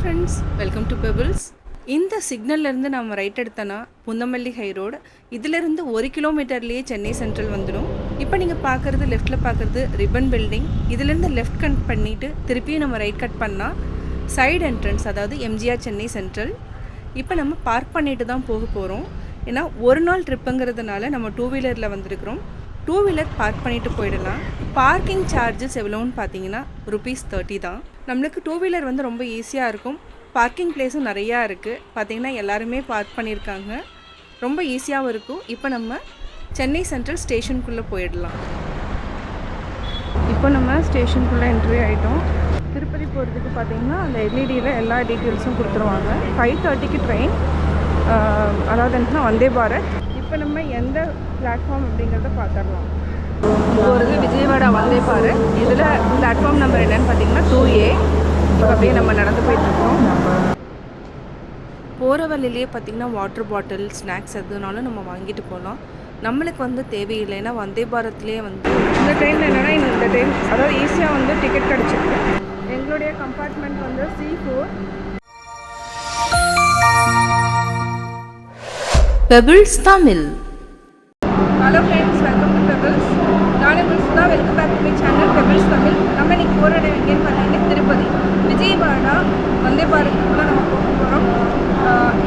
Friends welcome to pebbles இந்த சிக்னல்லேருந்து நம்ம right எடுத்தோன்னா புந்தமல்லி ஹை ரோடு இதிலிருந்து ஒரு கிலோமீட்டர்லேயே சென்னை சென்ட்ரல் வந்துடும். இப்போ நீங்கள் பார்க்குறது லெஃப்ட்டில் பார்க்குறது ரிப்பன் பில்டிங் இதிலேருந்து லெஃப்ட் கட் பண்ணிவிட்டு திருப்பியும் நம்ம ரைட் கட் பண்ணால் சைடு என்ட்ரன்ஸ் அதாவது எம்ஜிஆர் சென்னை சென்ட்ரல் இப்போ நம்ம பார்க் பண்ணிட்டு தான் போக போகிறோம் ஏன்னா ஒரு நாள் ட்ரிப்புங்கிறதுனால நம்ம டூ வீலரில் வந்திருக்கிறோம். டூ வீலர் பார்க் பண்ணிவிட்டு போயிடலாம். பார்க்கிங் சார்ஜஸ் எவ்வளோன்னு பார்த்தீங்கன்னா ருபீஸ் தேர்ட்டி தான். நம்மளுக்கு டூ வீலர் வந்து ரொம்ப ஈஸியாக இருக்கும். பார்க்கிங் பிளேஸும் நிறையா இருக்குது பார்த்திங்கன்னா எல்லாருமே பார்க் பண்ணியிருக்காங்க ரொம்ப ஈஸியாகவும் இருக்கும். இப்போ நம்ம சென்னை சென்ட்ரல் ஸ்டேஷனுக்குள்ளே போயிடலாம். இப்போ நம்ம ஸ்டேஷனுக்குள்ளே என்ட்ரி ஆகிட்டோம் திருப்பதி போகிறதுக்கு பார்த்தீங்கன்னா அந்த எல்இடியில் எல்லா டீட்டெயில்ஸும் கொடுத்துருவாங்க. ஃபைவ் தேர்ட்டிக்கு ட்ரெயின் அதாவது என்னன்னா வந்தே பாரத். இப்போ நம்ம எந்த பிளாட்ஃபார்ம் அப்படிங்கிறத பார்த்துடலாம். போகிறது விஜயவாடா வந்தே பாரத் இதில் பிளாட்ஃபார்ம் நம்பர் என்னன்னு பார்த்தீங்கன்னா டூ ஏ இப்போ அப்படியே நம்ம நடந்து போயிட்டுருக்கோம். போகிற வழியிலேயே பார்த்தீங்கன்னா வாட்டர் பாட்டில் ஸ்நாக்ஸ் எதுனாலும் நம்ம வாங்கிட்டு போகலாம். நம்மளுக்கு வந்து தேவையில்லை ஏன்னா வந்தே பாரத்லேயே வந்து இந்த ட்ரெயினில் என்னென்னா இந்த ட்ரெயின் அதாவது ஈஸியாக வந்து டிக்கெட் கிடச்சிருக்கு. எங்களுடைய கம்பார்ட்மெண்ட் வந்து C four Pebbles Tamil hello friends நானே முல்சுதா welcome back to my channel Pebbles Tamil நம்ம இன்னைக்கு போகிற வேண்டியன்னு எங்கேன்னு பார்த்தீங்கன்னா திருப்பதி. விஜயவாடா வந்தே பாரத்துக்குள்ளே நம்ம போக போகிறோம்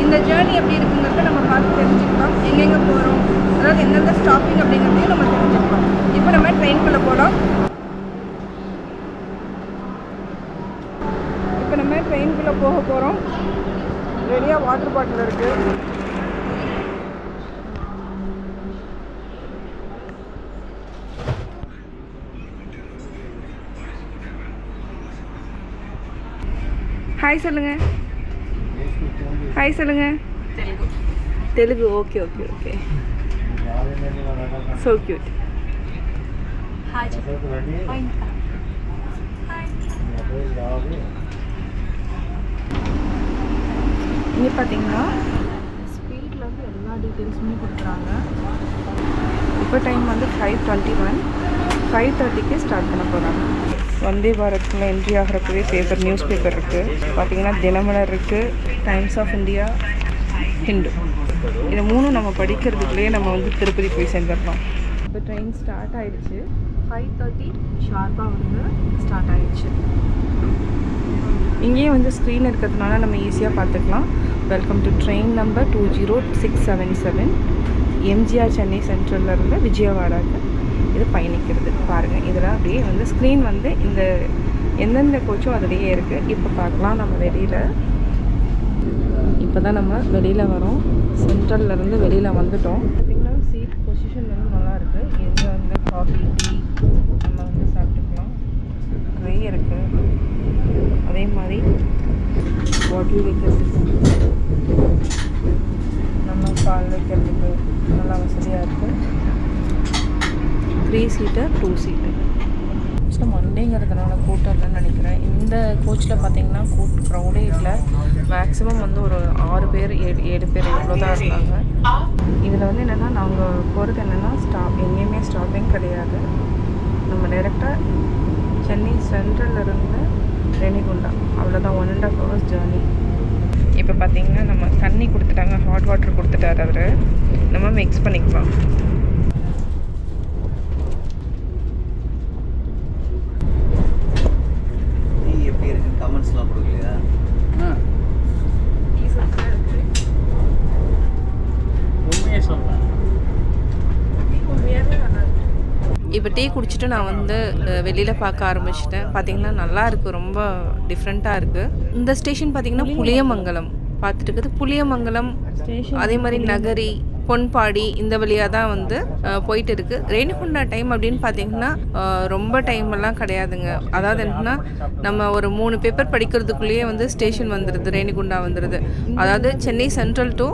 இந்த ஜேர்னி எப்படி இருக்குங்கிறத நம்ம பார்த்து தெரிஞ்சுக்கலாம். எங்கெங்கே போகிறோம் அதாவது எந்தெந்த ஸ்டாப்பிங் அப்படிங்கிறதையும் நம்ம தெரிஞ்சுக்கலாம். இப்போ நம்ம ட்ரெயின்குள்ளே போகிறோம் இப்போ நம்ம ட்ரெயின்குள்ளே போக போகிறோம் ரெடியாக வாட்டர் பாட்டில் இருக்குது ஹாய் சொல்லுங்க. ஹாய் சொல்லுங்க. Telugu. Okay okay okay. So cute இங்கே பார்த்தீங்கன்னா ஸ்பீடில் வந்து எல்லா டீட்டெயில்ஸுமே கொடுக்குறாங்க. இப்போ டைம் வந்து ஃபைவ் டுவெண்ட்டி ஒன் ஃபைவ் தேர்ட்டிக்கு ஸ்டார்ட் பண்ண போகிறாங்க வந்தே பாரத்தில் என்ட்ரி ஆகிறப்பவே பேப்பர் நியூஸ் பேப்பர் இருக்குது பார்த்தீங்கன்னா தினமலர் இருக்குது டைம்ஸ் ஆஃப் இந்தியா ஹிந்து இது மூணும் நம்ம படிக்கிறதுக்குள்ளேயே நம்ம வந்து திருப்பதி போய் சேர்ந்துடலாம். இப்போ ட்ரெயின் ஸ்டார்ட் ஆயிடுச்சு. ஃபைவ் தேர்ட்டி ஷார்ப்பாக வந்து ஸ்டார்ட் ஆயிடுச்சு. இங்கேயே வந்து ஸ்க்ரீன் இருக்கிறதுனால நம்ம ஈஸியாக பார்த்துக்கலாம். Welcome to train number two zero six seven seven MGR Chennai சென்ட்ரலில் இருந்து விஜயவாடாக்கு. இது பயணிக்கிறது. பாருங்கள் இதில் அப்படியே வந்து ஸ்க்ரீன் வந்து இந்த எந்தெந்த கோச்சும் அதுலேயே இருக்குது இப்போ பார்க்கலாம் நம்ம வெளியில். இப்போ தான் நம்ம வெளியில் வரோம். சென்ட்ரல்ல இருந்து வெளியில் வந்துட்டோம். பார்த்திங்கன்னா சீட் பொசிஷன் வந்து நல்லா இருக்குது இங்கே வந்து காஃபி டீ நம்ம வந்து சாப்பிட்டுக்கலாம். ட்ரே இருக்குது அதே மாதிரி பாட்டில் வைக்கிறதுக்கு நம்ம பால் வைக்கிறதுக்கு நல்லா வசதியாக இருக்குது three seater two seater so மண்டேங்கிறதுனால கூட்டம் இல்லைன்னு நினைக்கிறேன். இந்த கோச்சில் பார்த்தீங்கன்னா கூட் க்ரௌடே இல்லை. மேக்ஸிமம் வந்து ஒரு ஆறு பேர் ஏழு ஏழு பேர் இவ்வளோ தான் இருக்காங்க. இதில் வந்து என்னென்னா நாங்கள் போகிறது என்னென்னா ஸ்டாப் எங்கேயுமே ஸ்டாப்பிங் கிடையாது. நம்ம டைரெக்டாக சென்னை சென்ட்ரல்ல இருந்து ரேணிகுண்டா. அவ்வளோதான் one and half hours journey இப்போ பார்த்தீங்கன்னா நம்ம தண்ணி கொடுத்துட்டாங்க ஹாட் வாட்டர் கொடுத்துட்டாரு அவர். நம்ம மிக்ஸ் பண்ணிக்கலாம் டீ எப்படி இருக்கு கமெண்ட்ஸ்லாம் கொடுக்கலையா உண்மையை சொல்றேன் இப்போ டீ குடிச்சிட்டு நான் வந்து வெளியில் பார்க்க ஆரம்பிச்சிட்டேன். பார்த்தீங்கன்னா நல்லா இருக்குது ரொம்ப டிஃப்ரெண்ட்டாக இருக்குது இந்த ஸ்டேஷன் பார்த்தீங்கன்னா புளியமங்கலம். பார்த்துட்டு இருக்குது புளியமங்கலம் அதே மாதிரி நகரி பொன்பாடி இந்த வழியாக தான் வந்து போயிட்டு இருக்கு. ரேணிகுண்டா டைம் அப்படின்னு பார்த்தீங்கன்னா ரொம்ப டைம் எல்லாம் கிடையாதுங்க. அதாவது என்னன்னா நம்ம ஒரு மூணு பேப்பர் படிக்கிறதுக்குள்ளேயே வந்து ஸ்டேஷன் வந்துடுது ரேணிகுண்டா வந்துடுது அதாவது சென்னை சென்ட்ரல் டு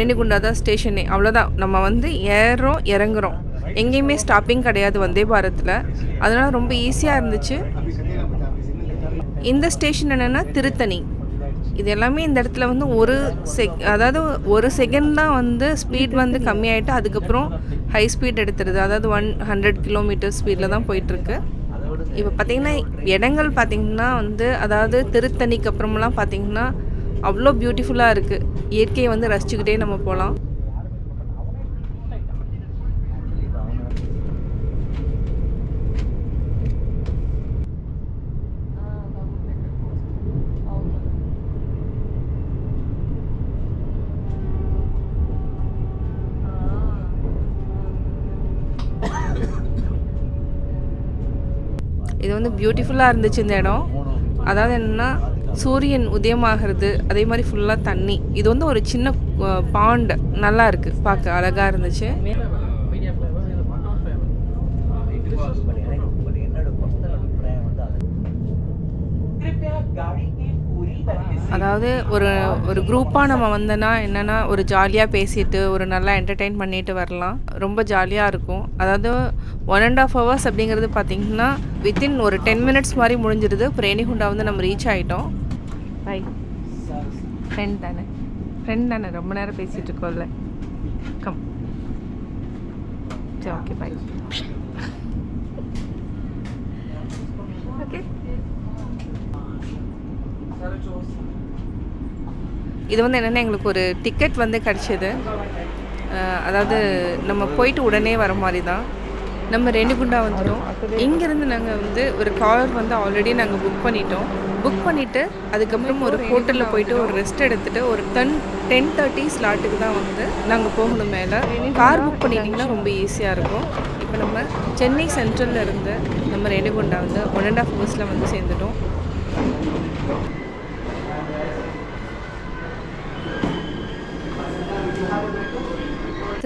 ரேணிகுண்டா தான் ஸ்டேஷனே அவ்வளோதான் நம்ம வந்து ஏறுறோம் இறங்குறோம். எங்கேயுமே ஸ்டாப்பிங் கிடையாது வந்தே பாரத்தில் அதனால் ரொம்ப ஈஸியாக இருந்துச்சு. இந்த ஸ்டேஷன் என்னென்னா திருத்தணி. இது எல்லாமே இந்த இடத்துல வந்து ஒரு செக் அதாவது ஒரு செகண்ட் தான் வந்து ஸ்பீட் வந்து கம்மியாயிட்டு அதுக்கப்புறம் ஹை ஸ்பீட் எடுத்துருது. அதாவது ஒன் ஹண்ட்ரட் கிலோமீட்டர் ஸ்பீடில் தான் போயிட்டுருக்கு. இப்போ பார்த்திங்கன்னா இடங்கள் பார்த்தீங்கன்னா வந்து அதாவது திருத்தணிக்கு அப்புறமெல்லாம் பார்த்திங்கன்னா அவ்வளோ பியூட்டிஃபுல்லாக இருக்குது இயற்கையை வந்து ரசிச்சுக்கிட்டே நம்ம போகலாம் இது வந்து பியூட்டிஃபுல்லாக இருந்துச்சு இந்த இடம். அதாவது என்னென்னா சூரியன் உதயமாகிறது அதே மாதிரி ஃபுல்லாக தண்ணி. இது வந்து ஒரு சின்ன பாண்ட் நல்லா இருக்குது பார்க்க அழகாக இருந்துச்சு. அதாவது ஒரு ஒரு குரூப்பாக நம்ம வந்தோன்னா என்னென்னா ஒரு ஜாலியாக பேசிட்டு ஒரு நல்லா என்டர்டெயின் பண்ணிட்டு வரலாம். ரொம்ப ஜாலியாக இருக்கும். அதாவது ஒன் அண்ட் ஆஃப் ஹவர்ஸ் அப்படிங்கிறது பார்த்திங்கன்னா வித்தின் ஒரு டென் மினிட்ஸ் மாதிரி முடிஞ்சிருது. பிரேணிகுண்டா வந்து நம்ம ரீச் ஆகிட்டோம் பை ஃப்ரெண்ட் தானே. ஃப்ரெண்ட் தானே. ரொம்ப நேரம் பேசிகிட்டு இருக்கோம்ல. கம் சரி ஓகே பை ஓகே இது வந்து என்னென்னா எங்களுக்கு ஒரு டிக்கெட் வந்து கிடச்சிது. அதாவது நம்ம போயிட்டு உடனே வர மாதிரி தான் நம்ம ரெண்டுகுண்டா வந்துட்டோம். இங்கேருந்து நாங்கள் வந்து ஒரு கார் வந்து ஆல்ரெடி நாங்கள் புக் பண்ணிட்டோம். புக் பண்ணிவிட்டு அதுக்கப்புறம் ஒரு ஹோட்டலில் போயிட்டு ஒரு ரெஸ்ட் எடுத்துகிட்டு ஒரு டென் டென் தேர்ட்டி ஸ்லாட்டுக்கு தான் வந்து நாங்கள் போகணும் மேலே. கார் புக் பண்ணிட்டிங்கன்னா ரொம்ப ஈஸியாக இருக்கும். இப்போ நம்ம சென்னை சென்ட்ரல்ல இருந்து நம்ம ரெண்டுகுண்டா வந்து ஒன் அண்ட் ஆஃப் ஹவர்ஸில் வந்து சேர்ந்துட்டோம்.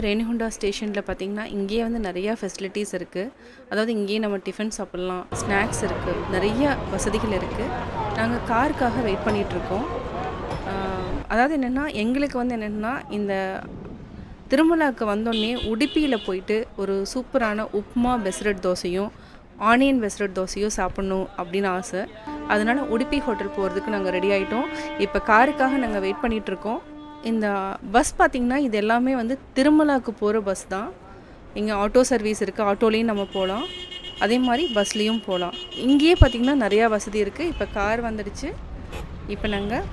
ரேணிகுண்டா ஸ்டேஷனில் பார்த்தீங்கன்னா இங்கேயே வந்து நிறையா ஃபெசிலிட்டிஸ் இருக்குது அதாவது இங்கேயே நம்ம டிஃபன் சாப்பிட்லாம் ஸ்நாக்ஸ் இருக்குது நிறைய வசதிகள் இருக்குது நாங்கள் காருக்காக வெயிட் பண்ணிகிட்ருக்கோம் அதாவது என்னென்னா எங்களுக்கு வந்து என்னென்னா இந்த திருமலாவுக்கு வந்தோடனே உடுப்பியில் போயிட்டு ஒரு சூப்பரான உப்மா பெஸ்ரெட் தோசையும் ஆனியன் பெஸ்ரெட் தோசையும் சாப்பிட்ணும் அப்படின்னு ஆசை. அதனால் உடுப்பி ஹோட்டல் போகிறதுக்கு நாங்கள் ரெடி ஆகிட்டோம் இப்போ காருக்காக நாங்கள் வெயிட் பண்ணிகிட்ருக்கோம் இந்த பஸ் பார்த்திங்கன்னா இது எல்லாமே வந்து திருமலாவுக்கு போகிற பஸ் தான். இங்கே ஆட்டோ சர்வீஸ் இருக்குது ஆட்டோலேயும் நம்ம போகலாம் அதே மாதிரி பஸ்லேயும் போகலாம் இங்கேயே பார்த்திங்கன்னா நிறையா வசதி இருக்குது இப்போ கார் வந்துடுச்சு. இப்போ நாங்கள்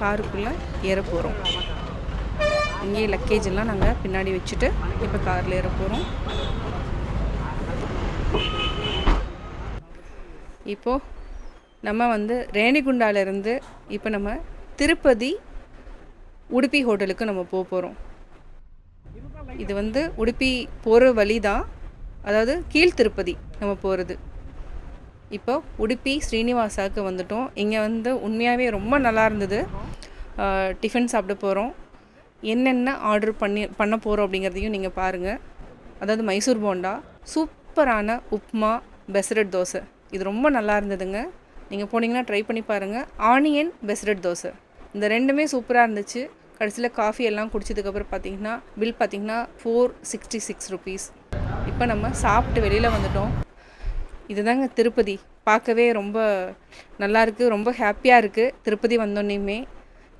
காருக்குள்ளே ஏற போகிறோம் இங்கேயே லக்கேஜ் எல்லாம் நாங்கள் பின்னாடி வச்சுட்டு இப்போ காரில் ஏற போகிறோம் இப்போது நம்ம வந்து ரேணிகுண்டாலேருந்து இப்போ நம்ம திருப்பதி உடுப்பி ஹோட்டலுக்கு நம்ம போக போகிறோம் இது வந்து உடுப்பி போகிற வழி தான் அதாவது கீழ்த்திருப்பதி நம்ம போகிறது இப்போ உடுப்பி ஸ்ரீனிவாசாவுக்கு வந்துட்டோம். இங்கே வந்து உண்மையாகவே ரொம்ப நல்லா இருந்தது. டிஃபன் சாப்பிட போகிறோம் என்னென்ன ஆர்டர் பண்ணி பண்ண போகிறோம் அப்படிங்கிறதையும் நீங்கள் பாருங்கள் அதாவது மைசூர் போண்டா சூப்பரான உப்மா பெஸ்ரெட் தோசை. இது ரொம்ப நல்லா இருந்ததுங்க. நீங்கள் போனீங்கன்னா ட்ரை பண்ணி பாருங்கள் ஆனியன் பெஸ்ரெட் தோசை. இந்த ரெண்டுமே சூப்பராக இருந்துச்சு. கடைசியில் காஃபி எல்லாம் குடிச்சதுக்கப்புறம் பார்த்தீங்கன்னா பில் பார்த்தீங்கன்னா ஃபோர் சிக்ஸ்டி சிக்ஸ் ருபீஸ் இப்போ நம்ம சாப்பிட்டு வெளியில் வந்துட்டோம். இதுதாங்க திருப்பதி. பார்க்கவே ரொம்ப நல்லா இருக்குது ரொம்ப ஹாப்பியாக இருக்குது திருப்பதி வந்தோன்னையுமே.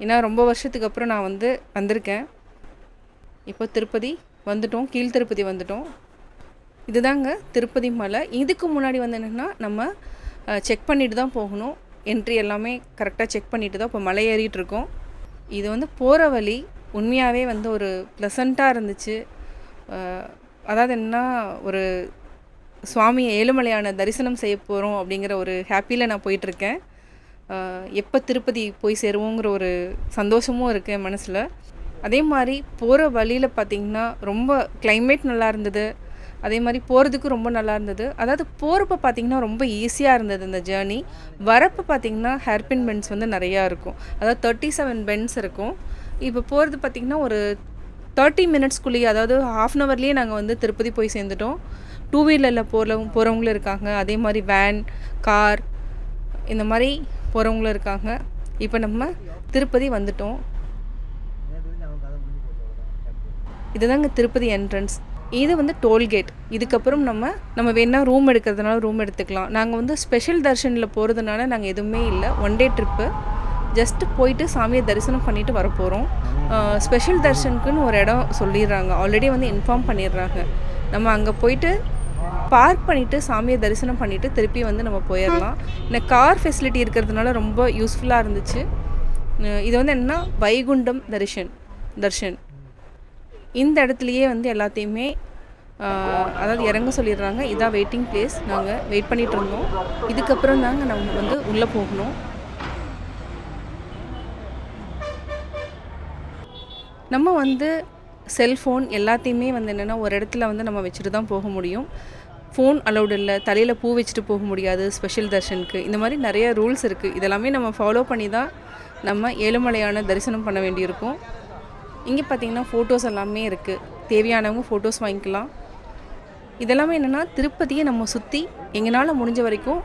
ஏன்னா ரொம்ப வருஷத்துக்கு அப்புறம் நான் வந்து வந்திருக்கேன். இப்போ திருப்பதி வந்துட்டோம் கீழ் திருப்பதி வந்துட்டோம். இதுதாங்க திருப்பதி மலை. இதுக்கு முன்னாடி வந்து என்னென்னா நம்ம செக் பண்ணிட்டு தான் போகணும். என்ட்ரி எல்லாமே கரெக்டாக செக் பண்ணிட்டு தான் இப்போ மலை ஏறிட்டு இருக்கோம். இது வந்து போகிற வழி உண்மையாகவே வந்து ஒரு ப்ளசண்ட்டாக இருந்துச்சு. அதாவது என்ன ஒரு சுவாமி ஏழுமலையான தரிசனம் செய்ய போகிறோம் அப்படிங்கிற ஒரு ஹாப்பியில் நான் போயிட்டுருக்கேன். எப்போ திருப்பதி போய் சேருவோங்கிற ஒரு சந்தோஷமும் இருக்குது என் மனசில். அதே மாதிரி போகிற வழியில் பார்த்திங்கன்னா ரொம்ப கிளைமேட் நல்லா இருந்தது. அதே மாதிரி போகிறதுக்கு ரொம்ப நல்லா இருந்தது. அதாவது போகிறப்ப பார்த்திங்கன்னா ரொம்ப ஈஸியாக இருந்தது இந்த ஜேர்னி வரப்போ பார்த்திங்கன்னா ஹேர்பின் பென்ஸ் வந்து நிறையா இருக்கும். அதாவது தேர்ட்டி செவன் பென்ஸ் இருக்கும். இப்போ போகிறது பார்த்திங்கன்னா ஒரு தேர்ட்டி மினிட்ஸ்க்குள்ளேயே அதாவது ஹாஃப் அன் ஹவர்லேயே நாங்கள் வந்து திருப்பதி போய் சேர்ந்துட்டோம். டூ வீலரில் போகிறவங்க போகிறவங்களும் இருக்காங்க. அதே மாதிரி வேன் கார் இந்த மாதிரி போகிறவங்களும் இருக்காங்க. இப்போ நம்ம திருப்பதி வந்துட்டோம். இதுதாங்க திருப்பதி என்ட்ரன்ஸ் இது வந்து டோல்கேட். இதுக்கப்புறம் நம்ம நம்ம வேணால் ரூம் எடுக்கிறதுனால ரூம் எடுத்துக்கலாம். நாங்கள் வந்து ஸ்பெஷல் தர்ஷனில் போகிறதுனால நாங்கள் எதுவுமே இல்லை. ஒன் டே ட்ரிப்பு ஜஸ்ட்டு போயிட்டு சாமியை தரிசனம் பண்ணிட்டு வர போகிறோம் ஸ்பெஷல் தர்ஷனுக்குன்னு ஒரு இடம் சொல்லிடுறாங்க. ஆல்ரெடி வந்து இன்ஃபார்ம் பண்ணிடுறாங்க. நம்ம அங்கே போயிட்டு பார்க் பண்ணிவிட்டு சாமியை தரிசனம் பண்ணிவிட்டு திருப்பி வந்து நம்ம போயிடலாம். இந்த கார் ஃபெசிலிட்டி இருக்கிறதுனால ரொம்ப யூஸ்ஃபுல்லாக இருந்துச்சு. இது வந்து என்னென்னா வைகுண்டம் தரிசன் தர்ஷன். இந்த இடத்துலையே வந்து எல்லாத்தையுமே அதாவது இறங்க சொல்லிடுறாங்க. இதான் வெயிட்டிங் பிளேஸ் நாங்கள் வெயிட் பண்ணிட்டு இருந்தோம். இதுக்கப்புறம் தாங்க நம்ம வந்து உள்ளே போகணும். நம்ம வந்து செல்ஃபோன் எல்லாத்தையுமே வந்து என்னென்னா ஒரு இடத்துல வந்து நம்ம வச்சுட்டு தான் போக முடியும். ஃபோன் அலௌடு இல்லை. தலையில் பூ வச்சுட்டு போக முடியாது. ஸ்பெஷல் தர்ஷனுக்கு. இந்த மாதிரி நிறைய ரூல்ஸ் இருக்குது இதெல்லாமே நம்ம ஃபாலோ பண்ணி தான் நம்ம ஏழுமலையான தரிசனம் பண்ண வேண்டியிருக்கும். இங்கே பார்த்தீங்கன்னா ஃபோட்டோஸ் எல்லாமே இருக்குது தேவையானவங்க ஃபோட்டோஸ் வாங்கிக்கலாம். இதெல்லாமே என்னென்னா திருப்பதியை நம்ம சுற்றி எங்களால் முடிஞ்ச வரைக்கும்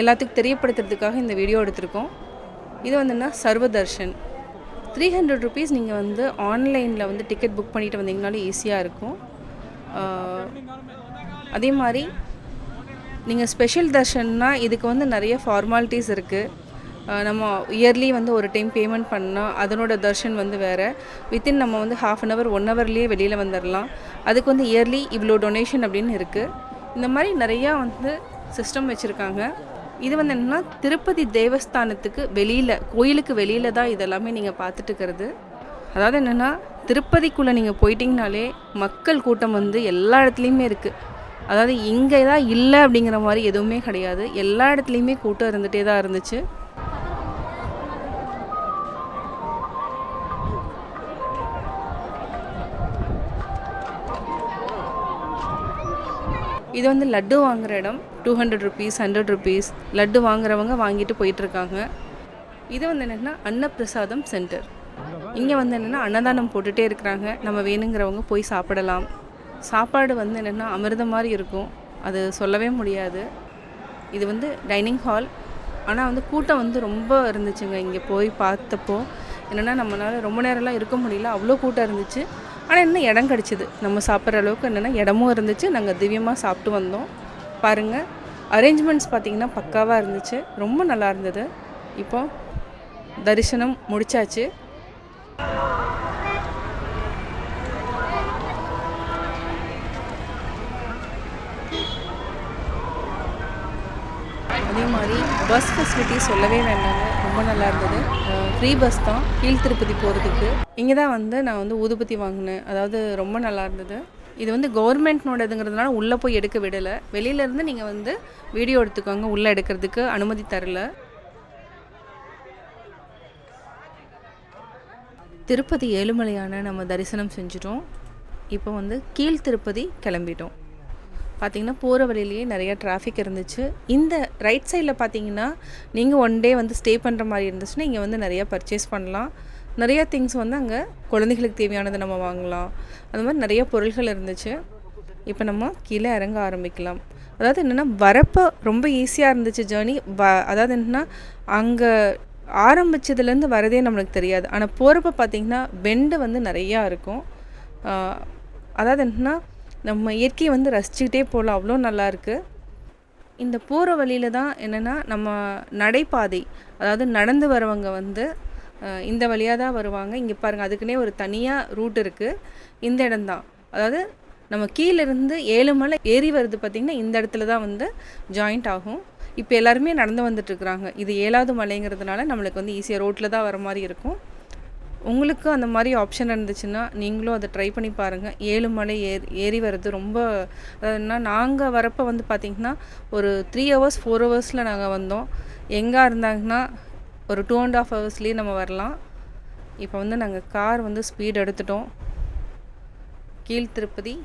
எல்லாத்துக்கும் தெரியப்படுத்துறதுக்காக இந்த வீடியோ எடுத்திருக்கோம். இது வந்துன்னா சர்வதர்ஷன். த்ரீ ஹண்ட்ரட் ருபீஸ் நீங்கள் வந்து ஆன்லைனில் வந்து டிக்கெட் புக் பண்ணிட்டு வந்தீங்கனாலும் ஈஸியாக இருக்கும். அதே மாதிரி நீங்கள் ஸ்பெஷல் தர்ஷன்னா இதுக்கு வந்து நிறைய ஃபார்மாலிட்டிஸ் இருக்குது நம்ம இயர்லி வந்து ஒரு டைம் பேமெண்ட் பண்ணால் அதனோட தர்ஷன் வந்து வேறு. வித்தின் நம்ம வந்து ஹாஃப் அன் ஹவர் ஒன் ஹவர்லேயே வெளியில் வந்துடலாம் அதுக்கு வந்து இயர்லி இவ்வளோ டொனேஷன் அப்படின்னு இருக்குது இந்த மாதிரி நிறையா வந்து சிஸ்டம் வச்சுருக்காங்க. இது வந்து என்னென்னா திருப்பதி தேவஸ்தானத்துக்கு வெளியில் கோயிலுக்கு வெளியில் தான் இதெல்லாமே நீங்கள் பார்த்துட்டு இருக்கிறது அதாவது என்னென்னா திருப்பதிக்குள்ளே நீங்கள் போயிட்டீங்கனாலே மக்கள் கூட்டம் வந்து எல்லா இடத்துலையுமே இருக்குது அதாவது இங்கே தான் இல்லை அப்படிங்கிற மாதிரி எதுவுமே கிடையாது. எல்லா இடத்துலையுமே கூட்டம் இருந்துகிட்டே தான் இருந்துச்சு. இது வந்து லட்டு வாங்குற இடம். Two hundred rupees hundred rupees laddu வாங்குறவங்க வாங்கிட்டு போயிட்டுருக்காங்க. இது வந்து என்னென்னா அன்னப்பிரசாதம் சென்டர் இங்கே வந்து என்னென்னா அன்னதானம் போட்டுகிட்டே இருக்கிறாங்க. நம்ம வேணுங்கிறவங்க போய் சாப்பிடலாம். சாப்பாடு வந்து என்னென்னா அமிர்தம் மாதிரி இருக்கும். அது சொல்லவே முடியாது. இது வந்து டைனிங் ஹால் ஆனால் வந்து கூட்டம் வந்து ரொம்ப இருந்துச்சுங்க. இங்கே போய் பார்த்தப்போ என்னென்னா நம்மளால் ரொம்ப நேரம்லாம் இருக்க முடியல. அவ்வளோ கூட்டம் இருந்துச்சு. ஆனால் என்ன இடம் கிடச்சிது? நம்ம சாப்பிட்ற அளவுக்கு என்னென்னா இடமும் இருந்துச்சு. நாங்கள் திவ்யமாக சாப்பிட்டு வந்தோம். பாருங்கள் அரேஞ்ச்மெண்ட்ஸ் பார்த்திங்கன்னா பக்காவாக இருந்துச்சு. ரொம்ப நல்லா இருந்தது. இப்போ தரிசனம் முடிச்சாச்சு. அதே மாதிரி பஸ் ஃபெசிலிட்டி சொல்லவே வேண்டாங்க. ரொம்ப நல்லா இருந்தது ஃப்ரீ பஸ் தான். கீழ் திருப்பதி போகிறதுக்கு இங்கே தான் வந்து நான் வந்து ஊதுபத்தி வாங்கினேன். அதாவது ரொம்ப நல்லா இருந்தது இது வந்து கவர்மெண்ட்னோடதுங்கிறதுனால உள்ளே போய் எடுக்க விடலை. வெளியிலேருந்து நீங்கள் வந்து வீடியோ எடுத்துக்கோங்க. உள்ளே எடுக்கிறதுக்கு அனுமதி தரல. திருப்பதி ஏழுமலையான நம்ம தரிசனம் செஞ்சிட்டோம். இப்போ வந்து கீழ் திருப்பதி கிளம்பிட்டோம். பார்த்தீங்கன்னா போகிற வழியிலேயே நிறையா டிராஃபிக் இருந்துச்சு. இந்த ரைட் சைடில் பார்த்தீங்கன்னா நீங்கள் ஒன் டே வந்து ஸ்டே பண்ணுற மாதிரி இருந்துச்சுன்னா இங்கே வந்து நிறையா பர்ச்சேஸ் பண்ணலாம். நிறையா திங்ஸ் வந்து அங்கே குழந்தைகளுக்கு தேவையானதை நம்ம வாங்கலாம். அந்த மாதிரி நிறைய பொருள்கள் இருந்துச்சு. இப்போ நம்ம கீழே இறங்க ஆரம்பிக்கலாம். அதாவது என்னென்னா வரப்போ ரொம்ப ஈஸியாக இருந்துச்சு ஜேர்னி வ அதாவது என்னென்னா அங்கே ஆரம்பிச்சதுலேருந்து வரதே நம்மளுக்கு தெரியாது. ஆனால் போகிறப்ப பார்த்திங்கன்னா பெண்டு வந்து நிறையா இருக்கும். அதாவது என்னென்னா நம்ம இயற்கையை வந்து ரசிச்சுக்கிட்டே போகலாம். அவ்வளோ நல்லாயிருக்கு இந்த போகிற வழியில் தான் என்னென்னா நம்ம நடைபாதை அதாவது நடந்து வரவங்க வந்து இந்த வழியாக தான் வருவாங்க. இங்கே பாருங்கள் அதுக்குன்னே ஒரு தனியாக ரூட் இருக்குது இந்த இடம்தான் அதாவது நம்ம கீழிருந்து ஏழுமலை ஏறி வருது பார்த்திங்கன்னா இந்த இடத்துல தான் வந்து ஜாயிண்ட் ஆகும். இப்போ எல்லாருமே நடந்து வந்துட்டுருக்குறாங்க இது ஏழாவது மலைங்கிறதுனால நம்மளுக்கு வந்து ஈஸியாக ரோட்டில் தான் வர மாதிரி இருக்கும். உங்களுக்கு அந்த மாதிரி ஆப்ஷன் இருந்துச்சுன்னா நீங்களும் அதை ட்ரை பண்ணி பாருங்கள் ஏழு மலை ஏறி ஏறி வர்றது ரொம்ப அதாவதுன்னா நாங்கள் வரப்போ வந்து பார்த்திங்கன்னா ஒரு த்ரீ ஹவர்ஸ் ஃபோர் ஹவர்ஸில் நாங்கள் வந்தோம். எங்கே இருந்தாங்கன்னா ஒரு டூ அண்ட் ஆஃப் ஹவர்ஸ்லேயே நம்ம வரலாம். இப்போ வந்து நாங்கள் கார் வந்து ஸ்பீட் எடுத்துட்டோம். கீழ் திருப்பதி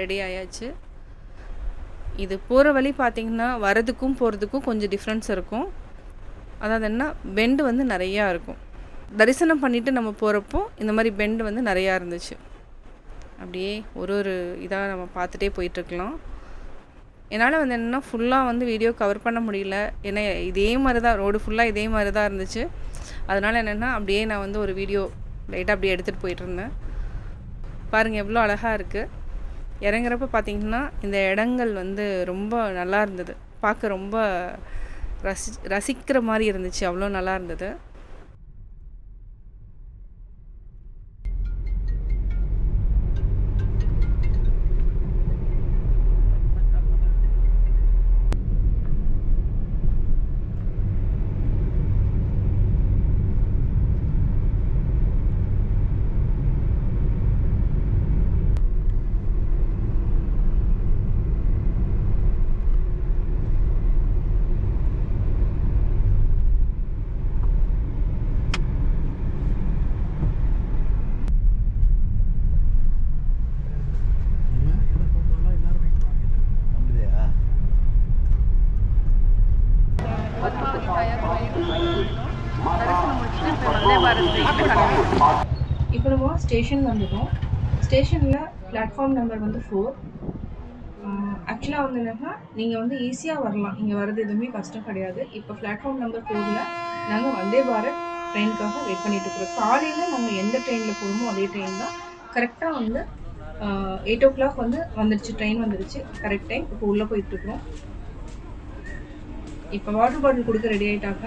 ரெடி ஆயாச்சு. இது போகிற வழி பார்த்திங்கன்னா வரதுக்கும் போகிறதுக்கும் கொஞ்சம் டிஃப்ரென்ஸ் இருக்கும். அதாவது என்ன பெண்டு வந்து நிறையா இருக்கும். தரிசனம் பண்ணிவிட்டு நம்ம போகிறப்போ இந்த மாதிரி பெண்டு வந்து நிறையா இருந்துச்சு. அப்படியே ஒரு ஒரு இதாக நம்ம பார்த்துட்டே போயிட்டுருக்கலாம் என்னால் வந்து என்னென்னா ஃபுல்லாக வந்து வீடியோ கவர் பண்ண முடியல. ஏன்னா இதே மாதிரி தான் ரோடு ஃபுல்லாக இதே மாதிரி தான் இருந்துச்சு. அதனால் என்னென்னா அப்படியே நான் வந்து ஒரு வீடியோ லைட்டாக அப்படியே எடுத்துகிட்டு போயிட்டுருந்தேன் பாருங்கள் எவ்வளோ அழகாக இருக்குது இறங்குறப்ப பார்த்தீங்கன்னா இந்த இடங்கள் வந்து ரொம்ப நல்லா இருந்தது. பார்க்க ரொம்ப ரசி ரசிக்கிற மாதிரி இருந்துச்சு. அவ்வளோ நல்லா இருந்தது. இப்போ நம்ம ஸ்டேஷன் வந்துட்டோம் ஸ்டேஷனில் பிளாட்ஃபார்ம் நம்பர் வந்து ஃபோர் ஆக்சுவலாக வந்து என்னென்னா நீங்கள் வந்து ஈஸியாக வரலாம். இங்கே வர்றது எதுவுமே கஷ்டம் கிடையாது. இப்போ பிளாட்ஃபார்ம் நம்பர் ஃபோரில் நாங்கள் வந்தே பாரத் ட்ரெயினுக்காக வெயிட் பண்ணிட்டு இருக்கிறோம். காலையில் நம்ம எந்த ட்ரெயினில் போகிறோமோ அதே ட்ரெயின் தான். கரெக்டாக வந்து எயிட் ஓ கிளாக் வந்து வந்துடுச்சு ட்ரெயின் வந்துடுச்சு கரெக்ட் டைம் இப்போ உள்ளே போயிட்டுருக்குறோம் இப்போ வாட்டர் பாட்டில் கொடுக்க ரெடி ஆகிட்டாக்க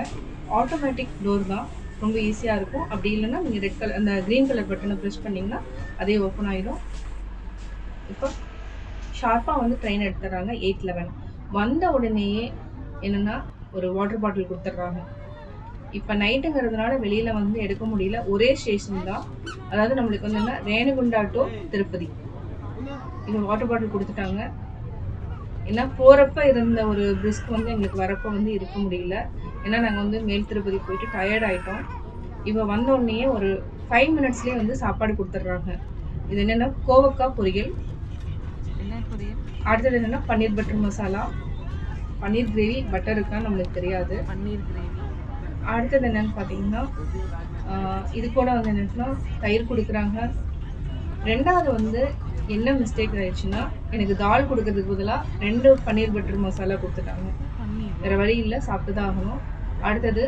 ஆட்டோமேட்டிக் டோர் தான் ரொம்ப ஈஸியாக இருக்கும். அப்படி இல்லைன்னா நீங்கள் ரெட் கலர் அந்த க்ரீன் கலர் பட்டனை ப்ரெஸ் பண்ணிங்கன்னா அதே ஓப்பன் ஆகிடும் இப்போ ஷார்ப்பாக வந்து ட்ரெயின் எடுத்துடுறாங்க எயிட் லெவன் வந்த உடனேயே என்னென்னா ஒரு வாட்டர் பாட்டில் கொடுத்துட்றாங்க. இப்போ நைட்டுங்கிறதுனால வெளியில் வந்து எடுக்க முடியல. ஒரே ஸ்டேஷன் தான். அதாவது நம்மளுக்கு வந்து என்ன ரேணுகுண்டா டு திருப்பதி. இப்போ வாட்டர் பாட்டில் கொடுத்துட்டாங்க. ஏன்னா போகிறப்ப இருந்த ஒரு பிரிஸ்க் வந்து எங்களுக்கு வரப்போ வந்து இருக்க முடியல. ஏன்னா நாங்கள் வந்து மேல் திருப்பதி போயிட்டு டயர்ட் ஆகிட்டோம் இப்போ வந்த உடனேயே ஒரு ஃபைவ் மினிட்ஸ்லேயே வந்து சாப்பாடு கொடுத்துட்றாங்க. இது என்னென்னா கோவக்காய் பொரியல். அடுத்தது என்னென்னா paneer butter masala. Paneer gravy butter இருக்கான்னு நம்மளுக்கு தெரியாது. பன்னீர் கிரேவி. அடுத்தது என்னன்னு பார்த்தீங்கன்னா இது கூட வந்து என்னன்னா தயிர் கொடுக்குறாங்க. ரெண்டாவது வந்து என்ன மிஸ்டேக் ஆயிடுச்சுன்னா எனக்கு தால் கொடுக்கறதுக்கு பதிலாக ரெண்டு பன்னீர் பட்டர் மசாலா கொடுத்துட்டாங்க. வேற வழி இல்லை சாப்பிட்டு தான் ஆகணும். அடுத்தது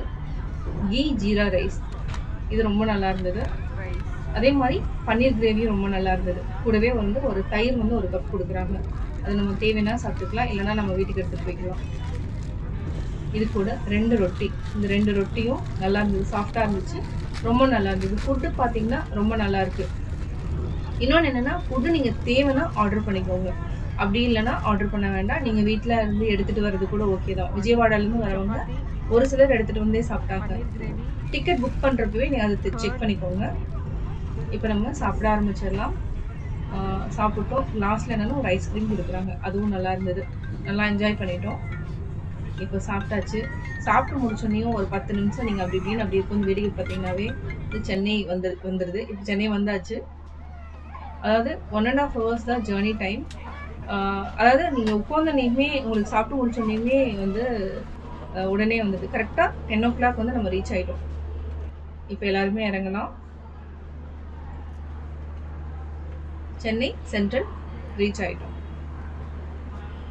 கீ ஜீரா ரைஸ் இது ரொம்ப நல்லா இருந்தது. அதே மாதிரி பன்னீர் கிரேவி ரொம்ப நல்லா இருந்தது. கூடவே வந்து ஒரு தயிர் வந்து ஒரு கப் கொடுக்குறாங்க. அது நம்ம தேவைன்னா சாப்பிட்டுக்கலாம் இல்லைன்னா நம்ம வீட்டுக்கு எடுத்துகிட்டு போய்க்கலாம். இது கூட ரெண்டு ரொட்டி. இந்த ரெண்டு ரொட்டியும் நல்லா இருந்தது சாஃப்டாக இருந்துச்சு. ரொம்ப நல்லா இருந்தது. ஃபுட்டு பார்த்தீங்கன்னா ரொம்ப நல்லா இருக்கு. இன்னொன்று என்னென்னா ஃபுட்டு நீங்கள் தேவைன்னா ஆர்டர் பண்ணிக்கோங்க. அப்படி இல்லைன்னா ஆர்டர் பண்ண வேண்டாம். நீங்கள் வீட்டில் இருந்து எடுத்துகிட்டு வர்றது கூட ஓகே தான். விஜயவாடாலேருந்து வரவங்க ஒரு சிலர் எடுத்துகிட்டு வந்தே சாப்பிட்டாங்க. டிக்கெட் புக் பண்ணுறப்பவே நீங்கள் அதை செக் பண்ணிக்கோங்க. இப்போ நம்ம சாப்பிட ஆரம்பிச்சிடலாம். சாப்பிட்டோம். லாஸ்ட்டில் என்னென்னா ஒரு ஐஸ்கிரீம் கொடுக்குறாங்க. அதுவும் நல்லா இருந்தது. நல்லா என்ஜாய் பண்ணிட்டோம். இப்போ சாப்பிட்டாச்சு. சாப்பிட்டு முடிச்சோன்னையும் ஒரு பத்து நிமிஷம் நீங்கள் அப்படி இப்படின்னு அப்படி இருக்கும். வேடிக்கை பார்த்தீங்கன்னாவே இது சென்னை வந்து வந்துடுது இப்போ சென்னை வந்தாச்சு. அதாவது ஒன் அண்ட் ஆஃப் ஹவர்ஸ் தான் ஜேர்னி டைம் அதாவது நீங்கள் உட்காந்தனையுமே உங்களுக்கு சாப்பிட்டு முடிச்சோடனையுமே வந்து உடனே வந்தது கரெக்டாக டென் ஓ கிளாக் வந்து நம்ம ரீச் ஆகிட்டோம் இப்போ எல்லாருமே இறங்கலாம். சென்னை சென்ட்ரல் ரீச் ஆகிட்டோம்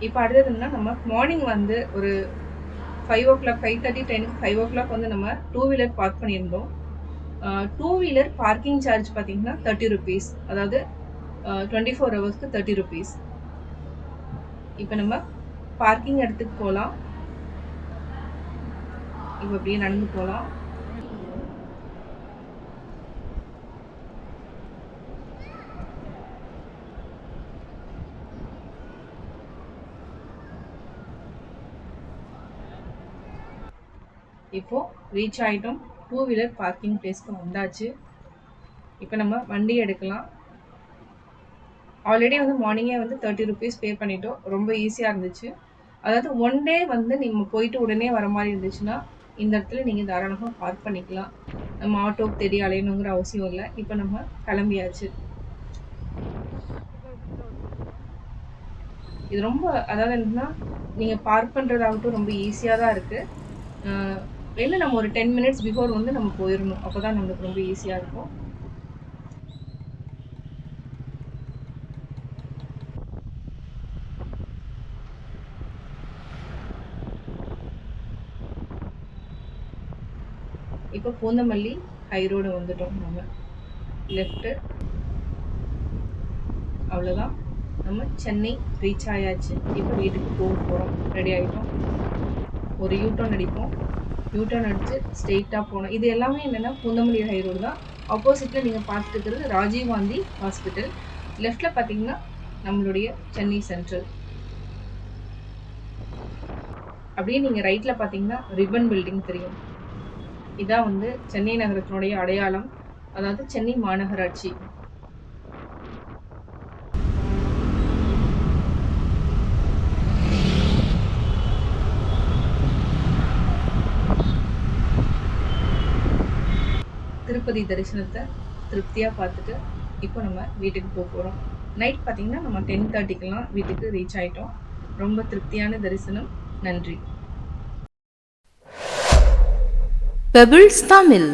இப்போ அடுத்ததுன்னா நம்ம மார்னிங் வந்து ஒரு five o'clock five thirty டென்னுக்கு ஃபைவ் ஓ கிளாக் வந்து நம்ம டூ வீலர் பார்க் பண்ணியிருந்தோம். டூ வீலர் பார்க்கிங் சார்ஜ் பார்த்தீங்கன்னா தேர்ட்டி ருபீஸ் அதாவது டுவெண்ட்டி ஃபோர் ஹவர்ஸ்க்கு தேர்ட்டி ருபீஸ் இப்போ நம்ம பார்க்கிங் இடத்துக்கு போகலாம் இப்போ அப்படியே நடந்து போகலாம் இப்போ ரீச் ஆகிட்டோம் டூ வீலர் பார்க்கிங் பிளேஸ்க்கு வந்தாச்சு. இப்போ நம்ம வண்டி எடுக்கலாம். ஆல்ரெடி வந்து மார்னிங்கே வந்து தேர்ட்டி ருபீஸ் பே பண்ணிட்டோம். ரொம்ப ஈஸியாக இருந்துச்சு. அதாவது ஒன் டே வந்து நீங்கள் போயிட்டு உடனே வர மாதிரி இருந்துச்சுன்னா இந்த இடத்துல நீங்கள் தாராளமாக பார்க் பண்ணிக்கலாம். நம்ம ஆட்டோக்கு தேடி அலையணுங்கிற அவசியம் இல்லை. இப்போ நம்ம கிளம்பியாச்சு. இது ரொம்ப அதாவது என்னன்னா நீங்கள் பார்க் பண்ணுறதாகட்டும் ரொம்ப ஈஸியாக தான் இருக்குது இல்லை நம்ம ஒரு டென் மினிட்ஸ் பிஃபோர் வந்து நம்ம போயிடணும். அப்போ தான் நம்மளுக்கு ரொம்ப ஈஸியாக இருக்கும். இப்போ பூந்தமல்லி ஹை ரோடு வந்துட்டோம் நம்ம லெஃப்ட்டு அவ்வளோதான் நம்ம சென்னை ரீச் ஆயாச்சு. இப்போ வீட்டுக்கு போக போகிறோம் ரெடி ஆகிட்டோம் ஒரு யூட்டர்ன் அடிப்போம். யூட்டர்ன் அடித்து ஸ்ட்ரெயிட்டாக போனோம். இது எல்லாமே என்னென்னா பூந்தமல்லி ஹை ரோடு தான். ஆப்போசிட்டில் நீங்கள் பார்த்துட்டு இருக்கிறது ராஜீவ் காந்தி ஹாஸ்பிட்டல் லெஃப்டில் பார்த்தீங்கன்னா நம்மளுடைய சென்னை சென்ட்ரல் அப்படியே நீங்கள் ரைட்டில் பார்த்தீங்கன்னா ரிப்பன் பில்டிங் தெரியும். இதான் வந்து சென்னை நகரத்தினுடைய அடையாளம். அதாவது சென்னை மாநகராட்சி. திருப்பதி தரிசனத்தை திருப்தியாக பார்த்துட்டு இப்போ நம்ம வீட்டுக்கு போக போகிறோம் நைட் பார்த்தீங்கன்னா நம்ம டென் தேர்ட்டிக்கெலாம் வீட்டுக்கு ரீச் ஆகிட்டோம் ரொம்ப திருப்தியான தரிசனம். நன்றி. பெபிள்ஸ் தமிழ்